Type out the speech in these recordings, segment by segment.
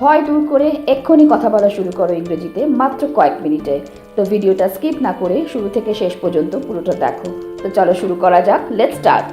ভয় দূর করে এক্ষুনি কথা বলা শুরু করো ইংরেজিতে মাত্র কয়েক মিনিটে। তো ভিডিওটা স্কিপ না করে শুরু থেকে শেষ পর্যন্ত পুরোটা দেখো। তো চলো শুরু করা যাক লেট স্টার্ট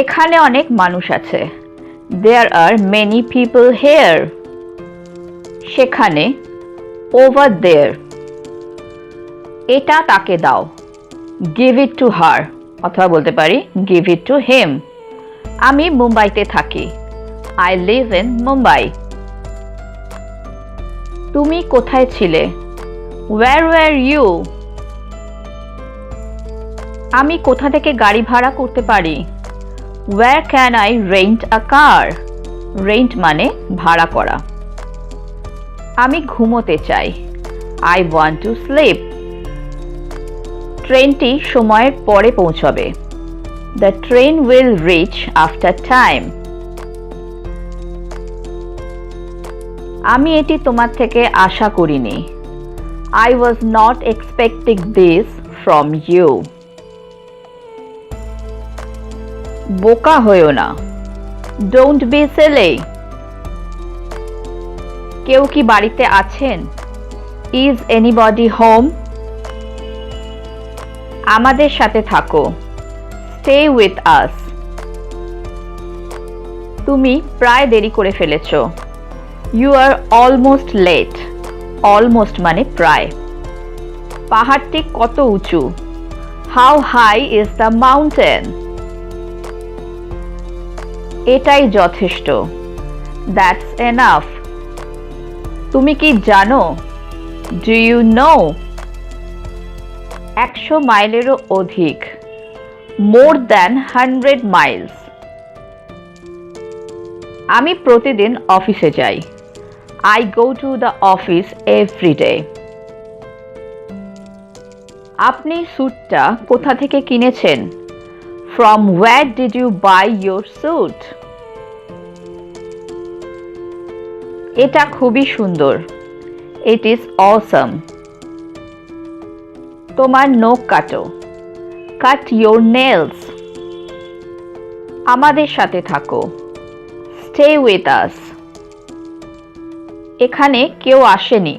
এখানে অনেক মানুষ আছে। There are many people here সেখানে ওভার দেয়ার এটা তাকে দাও। গিভ ইট টু হার অথবা বলতে পারি গিভ ইট টু হেম আমি মুম্বাইতে থাকি। আই লিভ ইন মুম্বাই তুমি কোথায় ছিলে? ওয়ার ওয়ার ইউ আমি কোথা থেকে গাড়ি ভাড়া করতে পারি? Where can I rent a car rent মানে ভাড়া করা। আমি ঘুমোতে চাই। আই ওয়ান্ট টু স্লিপ ট্রেনটি সময়ের পরে পৌঁছবে। The train will reach after time আমি এটি তোমার থেকে আশা করিনি। I was not expecting this from you বোকা হয়েও না। ডোন্ট বি সেলে কেউ কি বাড়িতে আছেন? ইজ এনিবডি হোম আমাদের সাথে থাকো। স্টে উইথ আস তুমি প্রায় দেরি করে ফেলেছ। You are almost late almost মানে প্রায়। পাহাড়টি কত উঁচু? How high is the mountain এটাই যথেষ্ট। দ্যাটস এনাফ তুমি কি জানো? ডু ইউ নো একশো মাইলেরও অধিক। মোর দ্যান হান্ড্রেড মাইলস আমি প্রতিদিন অফিসে যাই। I go to the office every day আপনি স্যুটটা কোথা থেকে কিনেছেন? From where did you buy your suit এটা খুবই সুন্দর। ইট ইজ অসম তোমার নখ কাটো। কাট ইয়োর নেলস আমাদের সাথে থাকো। স্টে উইথ আস এখানে কেউ আসেনি।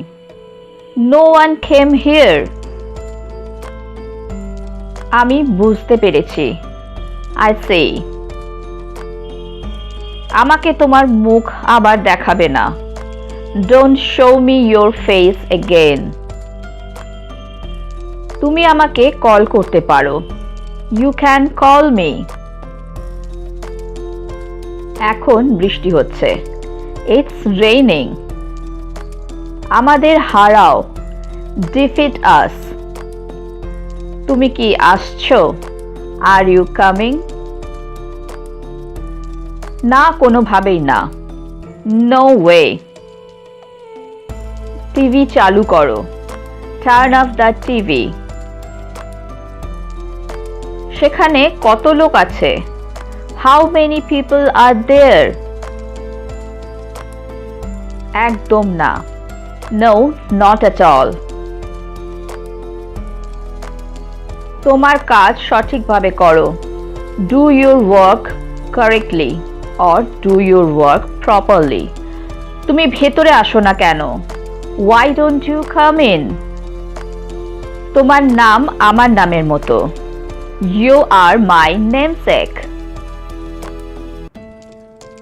নো ওয়ান খেম হিয়ার আমি বুঝতে পেরেছি। আই সে আমাকে তোমার মুখ আবার দেখাবে না। Don't show me your face again তুমি আমাকে কল করতে পারো। ইউ ক্যান কল মি এখন বৃষ্টি হচ্ছে। ইটস রেইনিং আমাদের হারাও। ডিফিট আস তুমি কি আসছো? আর ইউ কামিং না, কোনোভাবেই না। নো ওয়ে টিভি চালু করো। টার্ন অফ দ্য টিভি সেখানে কত লোক আছে? How many people are there একদম না। নো নট অ্যাট অল তোমার কাজ সঠিকভাবে করো। Do your work correctly or do your work properly তুমি ভেতরে আসো না কেন। Why don't you come in তোমার নাম আমার নামের মতো। ইউ আর মাই নেমসেক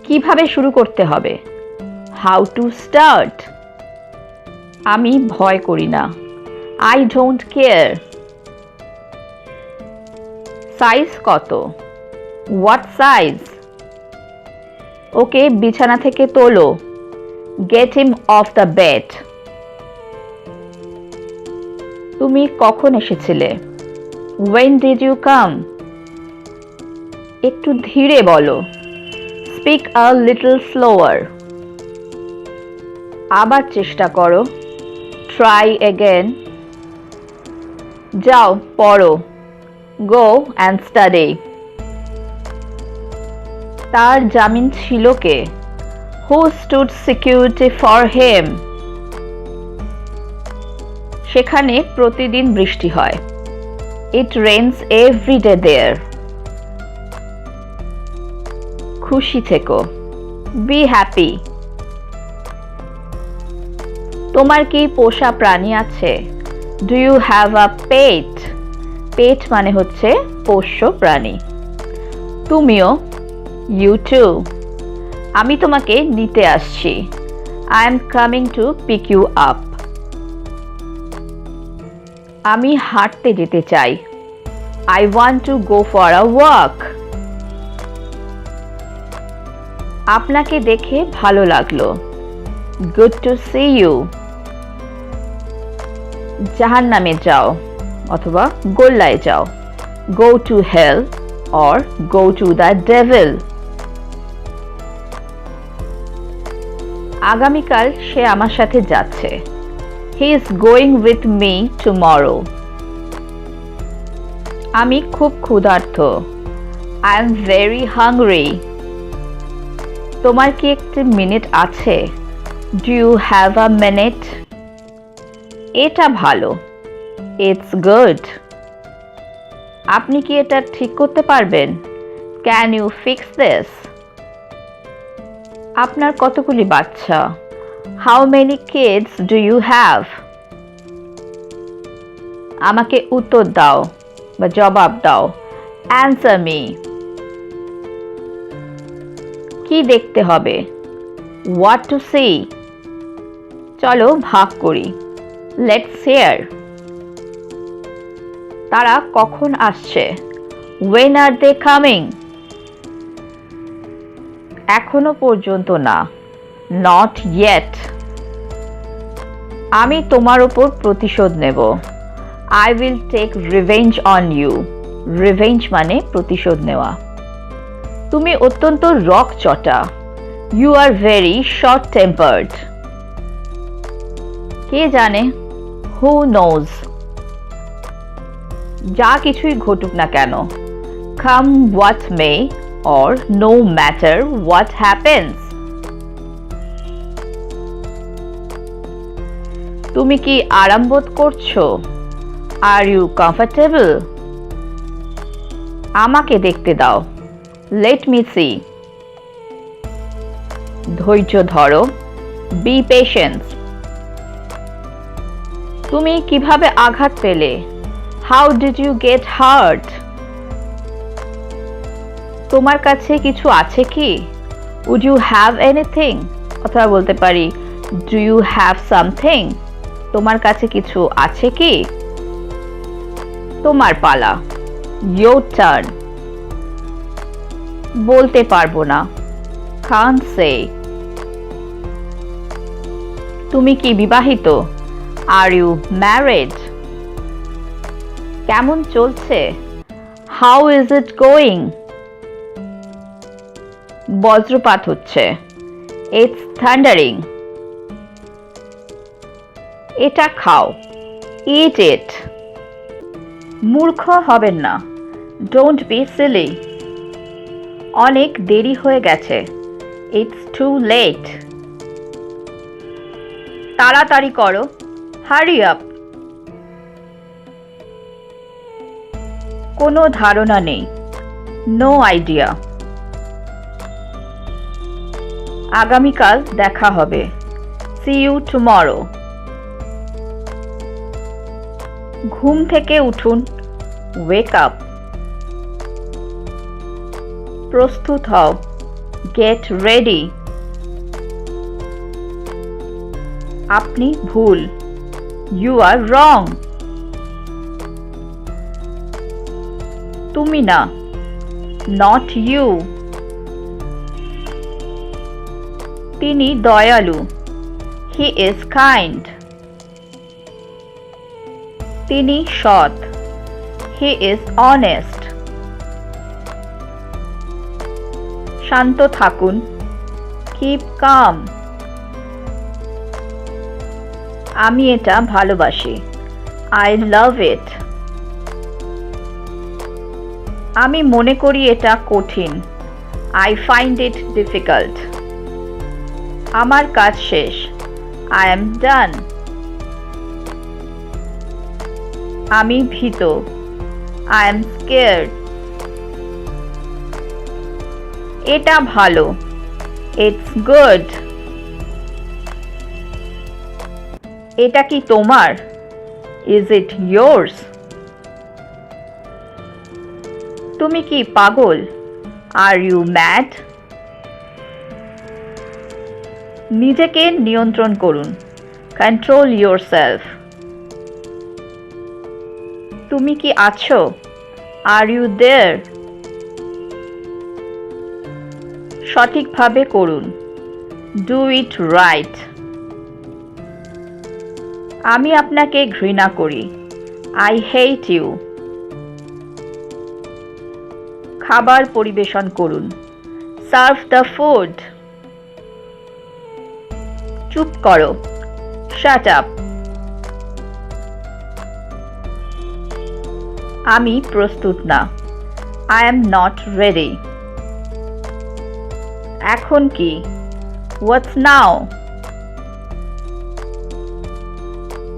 কীভাবে শুরু করতে হবে? হাউ টু স্টার্ট আমি ভয় করি না। আই ডোন্ট কেয়ার সাইজ কত? হোয়াট সাইজ ওকে বিছানা থেকে তোলো। Get him off the bed তুমি কখন এসেছিলে? ওয়েন ডিড ইউ কাম একটু ধীরে বলো। স্পিক আ লিটল স্লোয়ার আবার চেষ্টা করো। ট্রাই এগেন যাও, পড়ো গো অ্যান্ড স্টাডি তার জামিন ছিল কে? Who stood security for him সেখানে প্রতিদিন বৃষ্টি হয়। It rains every day there খুশি থেকো। বি হ্যাপি তোমার কি পোষা প্রাণী আছে? Do you have a pet pet মানে হচ্ছে পোষ্য প্রাণী। তুমিও ইউ টু আমি তোমাকে নিতে আসছি। I am coming to pick you up আমি হাঁটতে যেতে চাই। I want to go for a walk আপনাকে দেখে ভালো লাগল। গুড টু সি ইউ জাহান নামে যাও, অথবা গোল্লায় যাও। Go to hell or go to the devil আগামীকাল সে আমার সাথে যাচ্ছে। He is going with me tomorrow আমি খুব ক্ষুধার্ত। আই এম ভেরি হাংরি তোমার কি একটি মিনিট আছে? Do you have a minute এটা ভালো। ইটস গুড আপনি কি এটা ঠিক করতে পারবেন? ক্যান ইউ ফিক্স দিস আপনার কতগুলি বাচ্চা? How many kids do you have আমাকে উত্তর দাও বা জবাব দাও। অ্যান্সার মি কি দেখতে হবে? হোয়াট টু সি চলো ভাগ করি। লেট শেয়ার তারা কখন আসছে? ওয়েন আর দে কামিং এখনও পর্যন্ত না। নট ইয়েট আমি তোমার ওপর প্রতিশোধ নেব। I will take revenge on you revenge মানে প্রতিশোধ নেওয়া। তুমি অত্যন্ত রক চটা। You are very short tempered কে জানে? হু নোজ যা কিছুই ঘটুক না কেন come what may or no matter what happens তুমি কি আরাম বোধ করছ? আর ইউ কমফর্টেবল আমাকে দেখতে দাও। লেট মি সি ধৈর্য ধরো। বি পেশেন্স তুমি কীভাবে আঘাত পেলে? How did you get hurt তোমার কাছে কিছু আছে কি? উড ইউ হ্যাভ এনিথিং অথবা বলতে পারি ডু ইউ হ্যাভ সামথিং তোমার কাছে কিছু আছে কি? তোমার পালা। ইয়োর টার্ন বলতে পারব না। খান সে তুমি কি বিবাহিত? আর ইউ ম্যারেড কেমন চলছে? হাউ ইজ ইট গোয়িং বজ্রপাত হচ্ছে। ইটস থান্ডারিং এটা খাও। ইট ইট মূর্খ হবেন না। ডোন্ট বি সিলি অনেক দেরি হয়ে গেছে। ইটস টু লেট তাড়াতাড়ি করো। হারি আপ কোনো ধারণা নেই। নো আইডিয়া আগামীকাল দেখা হবে। সি ইউ টুমরো ঘুম থেকে উঠুন। ওয়েক আপ প্রস্তুত হও। গেট রেডি আপনি ভুল। ইউ আর রং তুমি না নট ইউ তিনি দয়ালু হি ইজ কাইন্ড তিনি সৎ হি ইজ অনেস্ট শান্ত থাকুন কিপ কাম আমি এটা ভালোবাসি। আই লাভ ইট আমি মনে করি এটা কঠিন। আই ফাইন্ড ইট ডিফিকাল্ট আমার কাজ শেষ। আই এম ডান আমি ভীত। আই এম স্কেয়ার্ড এটা ভালো। ইটস গুড এটা কি তোমার? Is it yours? তুমি কি পাগল? আর ইউ ম্যাড নিজেকে নিয়ন্ত্রণ করুন। কন্ট্রোল ইয়োর সেলফ তুমি কি আছো? আর ইউ দেয়ার সঠিকভাবে করুন। ডু ইট রাইট আমি আপনাকে ঘৃণা করি। আই হেট ইউ খাবার পরিবেশন করুন। সার্ভ দ্য ফুড চুপ করো। শাট আপ আমি প্রস্তুত না। আই এম নট রেডি এখন কি? হোয়াটস নাও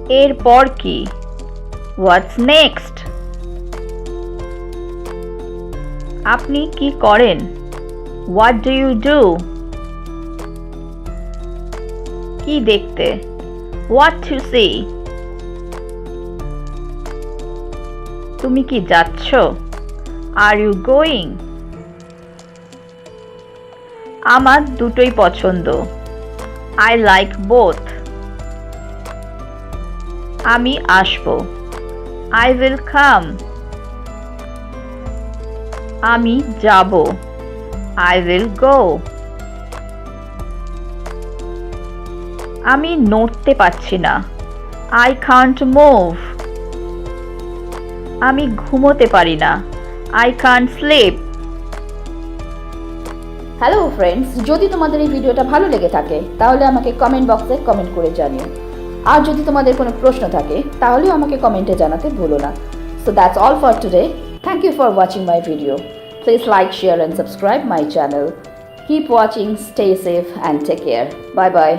এরপর কি? হোয়াটস নেক্সট আপনি কি করেন? হোয়াট ডু ইউ ডু কি দেখতে? হোয়াট টু সি তুমি কি যাচ্ছ? আর ইউ গোয়িং আমার দুটোই পছন্দ। আই লাইক বোথ আমি আসব। আই উইল কাম আমি যাব। আই উইল গো আমি নড়তে পারছি না। আই কান্ট মুভ আমি ঘুমোতে পারি না। I can't sleep hello friends যদি তোমাদের এই ভিডিওটা ভালো লেগে থাকে, তাহলে আমাকে কমেন্ট বক্সে কমেন্ট করে জানিও। আর যদি তোমাদের কোনো প্রশ্ন থাকে, তাহলেও আমাকে কমেন্টে জানাতে ভুলো না। So that's all for today thank you for watching my video please like share and subscribe my channel keep watching stay safe and take care bye bye